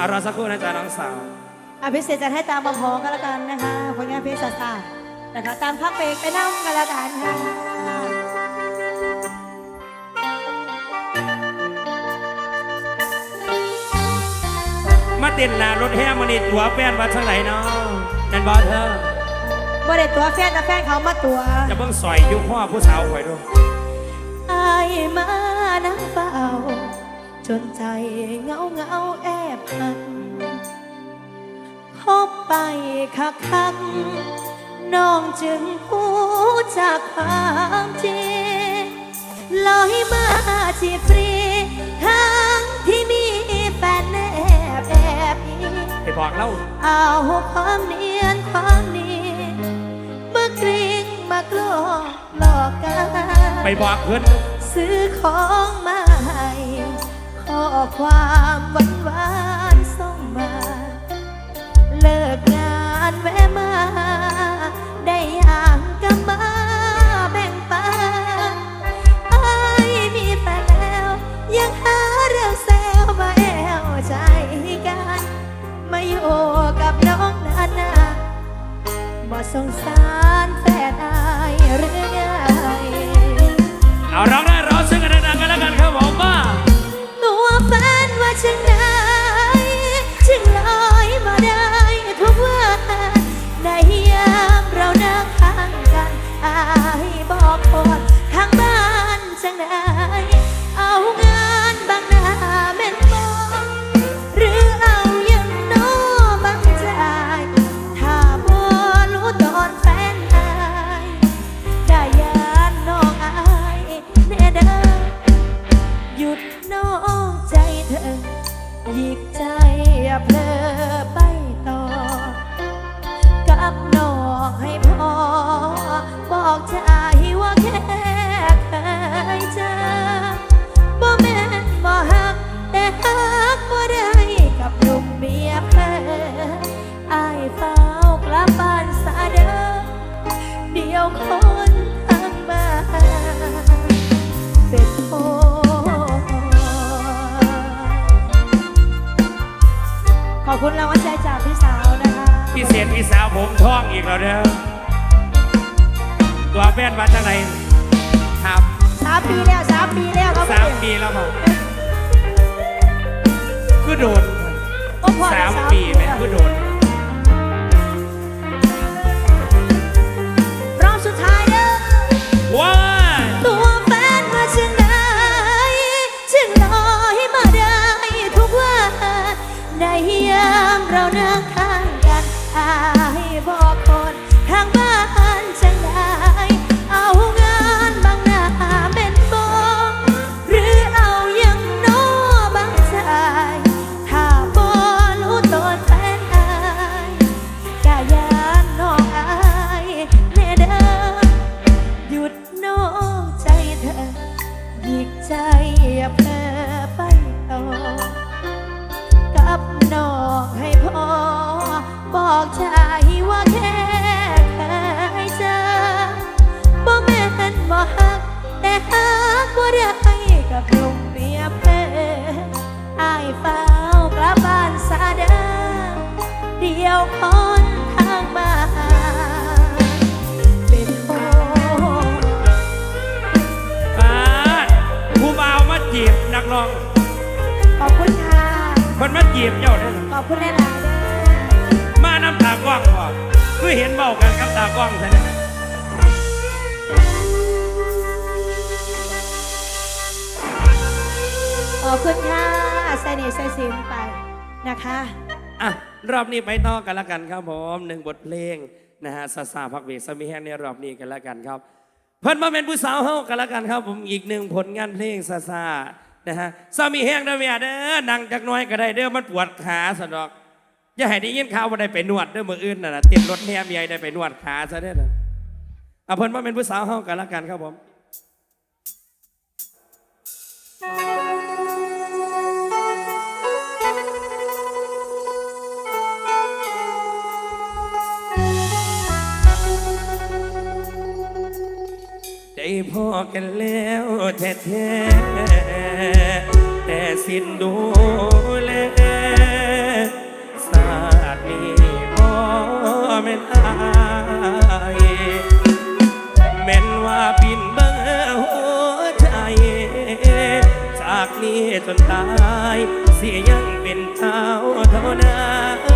เอารอสักครู่นะจ๊ะน้องสาว อภิเศษจะให้ตามมาพอกันละกันนะคะผลงานเพลงสาสนะคะ ตามพักเบรกไปนั่งกันละกันค่ะมาเต้นหนารถแห่มานี่ตัวแฟนว่าทางไหนเนาะนั่นบอเธอบ่ได้ตัวแฟนแต่แฟนเขามาตัวจะเบิ่งสอยอยุคพ่อผู้สาวข่อยดู อายมานั่งเฝ้า จนใจเงาเงาแอบหักพบไปคักคักๆน้องจึงพูดจากความจริงลอยมาจีบฟรีทั้งที่มีแฟนแนบแอบอิงไปบอกเล่าเอาความเนียนความนี้ มากริงมากลอกหลอกกัน ไปบอกเพื่อนซื้อของมาให้ข้อ ความหวานหวานส่งมา เลิกงานแวะมา ได้อย่างก็มาแบ่งปันไอ้มีแฟนแล้ว ยังหาเรื่องแซวมาแอวใจกัน มาอยู่กับน้องนานาบ่สงสารแฟนอายหรือไงเอาร้องได้ หยิกใจเพลอไปต่อ กับนอกให้พอบอกใจ คุณรางวัลใจจากพี่สาวนะคะพี่เสียนพี่สาวผมท้องอีกแล้วเด้อตัวแฟนว่าทางไหนครับสามปีแล้วสามปีแล้วครับสามปีแล้วมั้งคือโดนโอ้พอสาแล้วมปีแม่คือโดน อบคุณหลายๆเด้อมาน้ำตากล้องบ่คือเห็นเบ้ากันกับตากล้องใช่ไหมขอบคุณค่ะใส่เนใส่สินไปนะคะอะรอบนี้ไปต่อกันละกันครับผมหนึ่งบทเพลงนะฮะซาซาพักเวกสมีแห้งในรอบนี้กันละกันครับ เพิ่นมาเป็นผู้สาวเฮากันละกันครับ ผมอีกหนึ่งผลงานเพลงซาซา นะฮะสามีแห้งเด้อเมียเด้อนั่งจักน้อยก็ได้เด้อมันปวดขาสะดอกอย่าให้ได้ยินข่าวว่าได้ไปนวดเด้อมืออื่นน่ะนะติดรถแห่เมียได้ไปนวดขาซะเด้อนะเอาเพิ่นมาเป็นผู้สาวเฮากันละกันครับผมใจพ่อกันแล้วแท้ๆ สิ้นดูแลศาสตร์นี้พ่อแม่นอายแม่นว่าบินเบิ้งหัวใจ จากนี้จนตาย สิยังเป็นเท้าเท่านั้น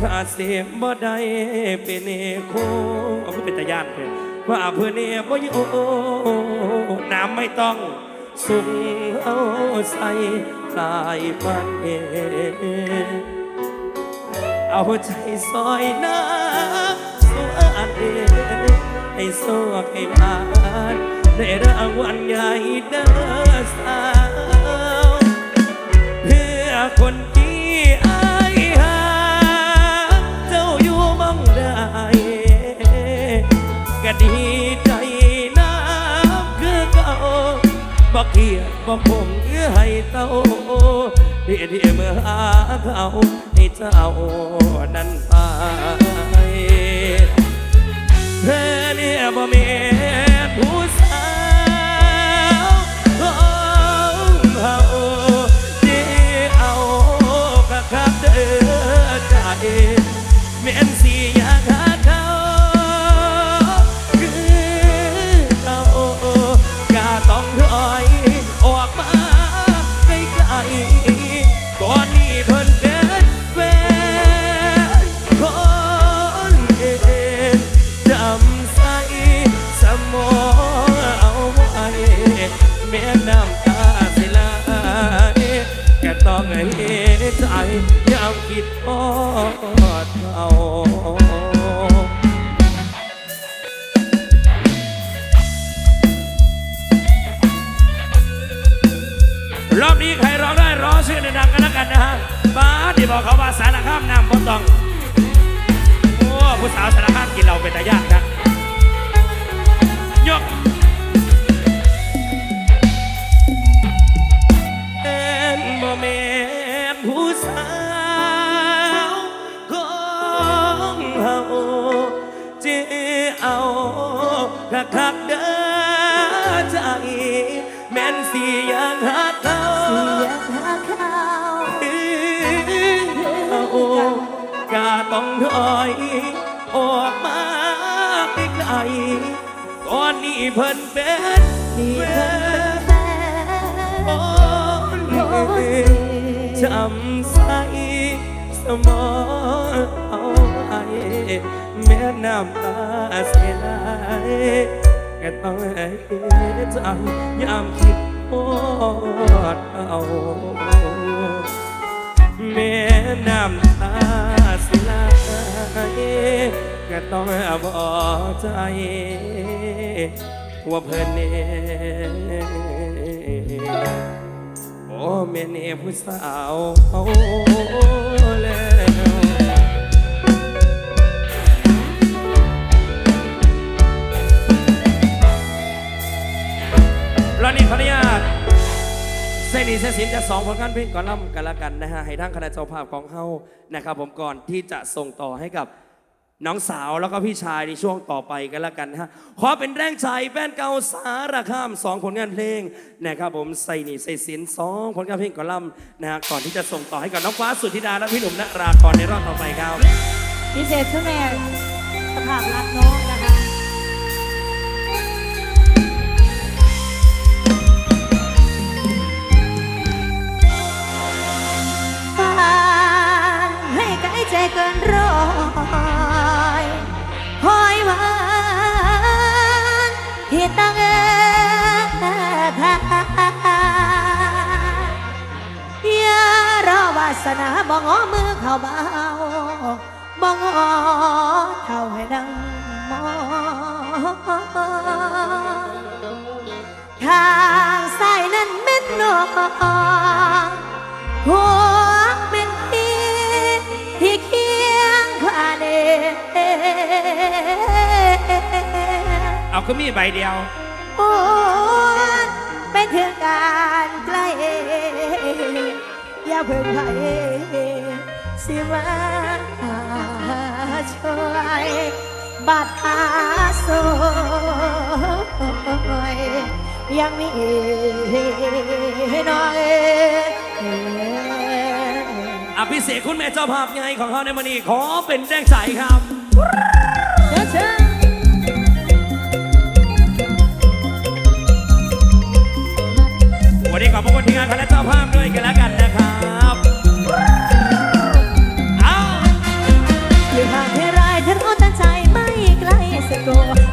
ขาเสียบ่ได้เป็นเอโคเอาเป็นตาญาติเพื่อนว่าเพื่อนเอบ่ยู่น้ำไม่ต้องสุงเอาใส่ลายพันเอเอาใจซอยน้ำสวนเอให้โซกให้ผ่านได้รางวัลใหญ่เด้อสาวเพื่อคน เกียดบ่ผมเอื้อให้เต้าเดียดีเมื่อหาเขาให้เจ้านั้นไปเธอเนี่ยบ่ม่นผู้สาวของเฮาที่เอาคักคักๆเด้อใจแม่นสิอยา ดเขารอบนี้ใครร้องได้ร้องชื่อดังๆกันแล้วกันนะฮะบ้าสที่บอกเขาว่าสารข้ามน้ำบ่ต้อง โอ้ผู้สาวสารข้ามกินเราเป็นตาญาตินะยกเอ็นบ่แม่นผู้สาว คักคักเด้อใจแม่นสิอยากหาเขาเสียงหาข่าวเอากาต้องถอย ออกมาไกลๆก่อนนี้เพิ่นเป็นนี่เพิ่นเป็นโอ้จำใสสมองเอาไว้แม่น้ำตาเสีย ไหลก็ต้องให้ใจยามคิดทอดเอาแม่น้ำตาสิไหลก็ต้องบอกใจว่าเพิ่อนเน่โอ้แม่เน่ผู้สาวเอาแล้ว รอบนี้ขออนุญาตเส้นนี้เส้นสินจะสองผลงานเพลงก่อนล่ำกันละกันนะฮะให้ทั้งคณะเจ้าภาพของเฮานะครับ ผมก่อนที่จะส่งต่อให้กับน้องสาวแล้วก็พี่ชายในช่วงต่อไปกันละกันนะฮะขอเป็นแรงใจแฟนเก่าสารคามสองผลงานเพลงนะครับผมใส่นี่ใส่สินสองผลงานเพลงก่อนล่ำนะฮะก่อนที่จะส่งต่อให้กับน้องฟ้าสุทธิดาและพี่หนุ่มนรากรในรอบต่อไปครับพิเศษทุกแม่สภาพรักน้องนะคะ ทายารอวาสนาบ่งอมือเข้าเบาบ่งอเท่าให้ดังมอทางสายนั้นเม็ดนองหัวเป็นทีที่เคียงข้าเดเอาก็มีใบเดียว ไม่ถึงการใกล อย่าเพิ่งไปสิมาช่วยบาดอาสวยยังมีน้อยอภิเษกคุณแม่เจ้าภาพไงของเขาในมันนี้ขอเป็นแดงใสครับ วันนี้ขอบพระคุณทีมงานคณะเจ้าภาพด้วยกันแล้วกันนะครับ เอา หรือหากให้รายอตั้งใจไม่ไกลสักตัว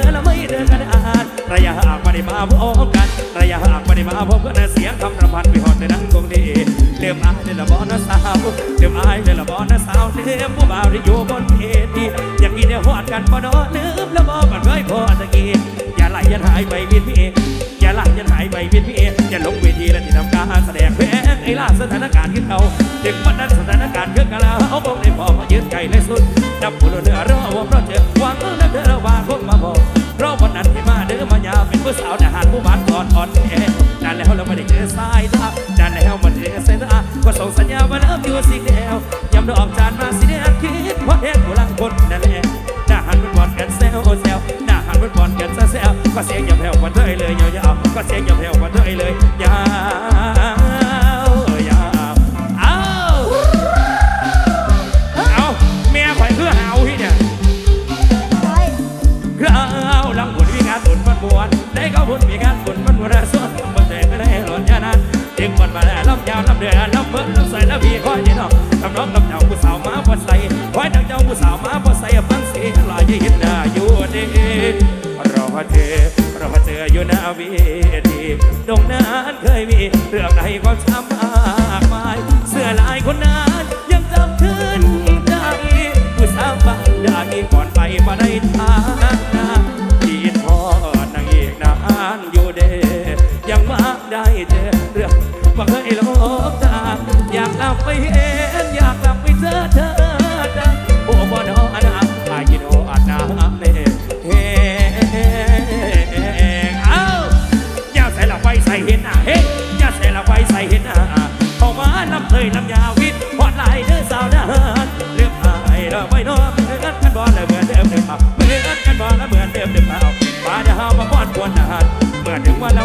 อดเนื้อแล้วไม่เดินกันอ่านระยะห่างไม่ได้มาพบกัน ระยะห่างไม่ได้มาพบกันเสียงคำรำพันไปหอดในนั้นคงดีเลื่อมอายในละบอนะสาวเลื่อมอายในละบอนะสาวเลื่อมผู้บ่าวที่อยู่บนเวทีอยางนี้เนี่หอดกันบ่เนอลืมแล้วบอกกันเคยพอตะกี้อย่าไหลอย่าหายไปวินพี่เออย่าหลังอย่าหายไปวินพี่เออย่าลงเวทีและที่ทำการแสดงเพลงไอ้ล่าสถานการณ์ขึ้นเขาถึงวันนั้นสถานการณ์ขึ้นกันแล้วเอาบอกได้พอมายืนไกลเลยสุดนับผู้เดือรอวงรอเจอหวังนับเธอ อนอ่อนแอนานแล้วเราไม่ได้เจอสายตานานแล้วมันเจอสายตาก็ส่งสัญญาว่าเริ่มอยู่สิ่งเดียวยำดอกจานมา หน้าเวทีตรงนั้นเคยมีเรื่องในความช้ำมากมาย เสื้อลายคนนั้นยังจำขึ้นใจผู้สาวบ้านได้ก่อนไปมาได้ทางนาที่ทอดนางเอกนานอยู่เดยังมาได้เจอเรื่องว่าเคยหลบตาอยากกลับไปเห็นอยากามาลำเลยลำยาวิทย์พอดไหลเด้อสาวนาเลือกหายเราไม่นอนเหมือนกันบอลเหมือนเดิมเดิมเปล่าเหมือนกันบอลเหมือนเดิมเดิมเปล่ามาเดี๋ยวมาป้อนกวนนานเมื่อถึงวันละ